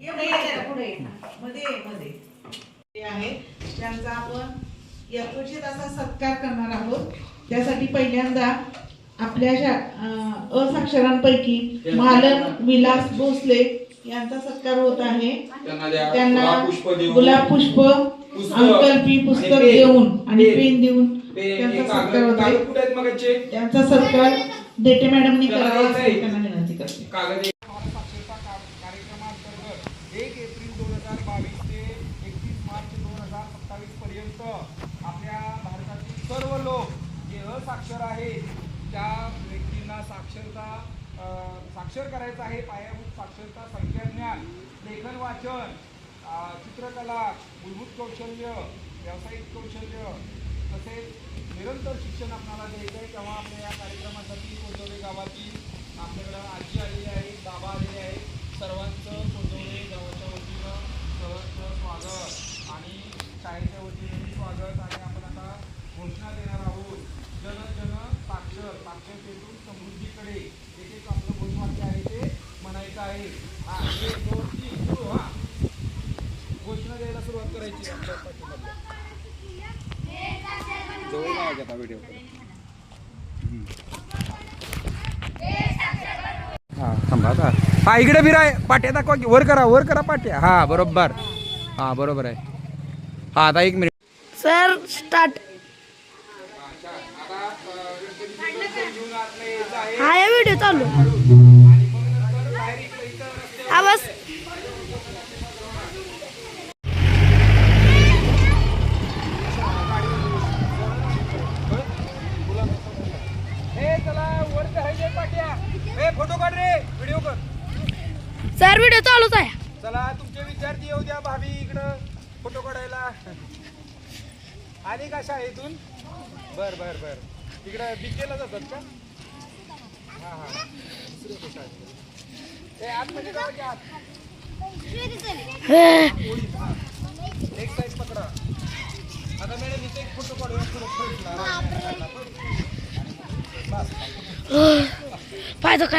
मध्ये. मध्ये. आहे. त्यांचा आपण यथोचित असा सत्कार करणार आहोत त्यासाठी पहिल्यांदा आपल्या असाक्षरांपैकी मालन विलास भोसले यांचा सत्कार होत आहे. त्यांना गुलाब पुष्प अंकल्पी पुस्तक. देऊन आणि पेन. देऊन त्यांचा सत्कार होत आहे. त्यांचा सत्कार देटे मॅडमनी करावा विनंती करते. साक्षर आहे. त्या व्यक्तींना साक्षरता साक्षर करायचं आहे. पायाभूत साक्षरता संख्याज्ञान लेखन वाचन चित्रकला मूलभूत कौशल्य व्यावसायिक कौशल्य तसेच निरंतर शिक्षण आपणाला द्यायचं आहे. तेव्हा आपल्या या कार्यक्रमासाठी कोंडवले गावातील आपल्याकडं आजी आलेली आहे बाबा आलेले आहेत. सर्वांचं कोंडवले गावाच्या वतीनं सहज स्वागत आणि शाळेच्या वतीने स्वागत आणि आपण घोषणा देणार आहोत. जन जन साक्षर साक्षरतेतून समृद्धीकडे. एक एक आपलं घोषवाक्य आहे ते म्हणायचं आहे. हा एक दोन तीन सुरू हा. घोषणा द्यायला सुरुवात करायची. जवळ व्हिडिओ हा थांबा हा इकडे फिराय पाट्या दाखवा की. वर करा वर करा पाट्या. हा बरोबर. हा बरोबर आहे. हा आता एक मिनिट. सर स्टार्ट हा या व्हिडिओ चालू. आवाज. बस चला वर फोटो काढ रे व्हिडिओ कर सर व्हिडिओ चालूच आहे. चला तुमचे विद्यार्थी येऊ द्या भाभी इकडं फोटो काढायला. आली का शाळेतून बर बर बर. तिकडं बीकेला जातात का? हा हा. दुसरे होती आहे ए आतमध्ये म्हणजे की आत. पोलीस एक साईड पकडा. आता मॅडम इथे एक फोटो काढूया पुढं फ्रंटला बस फायदा काय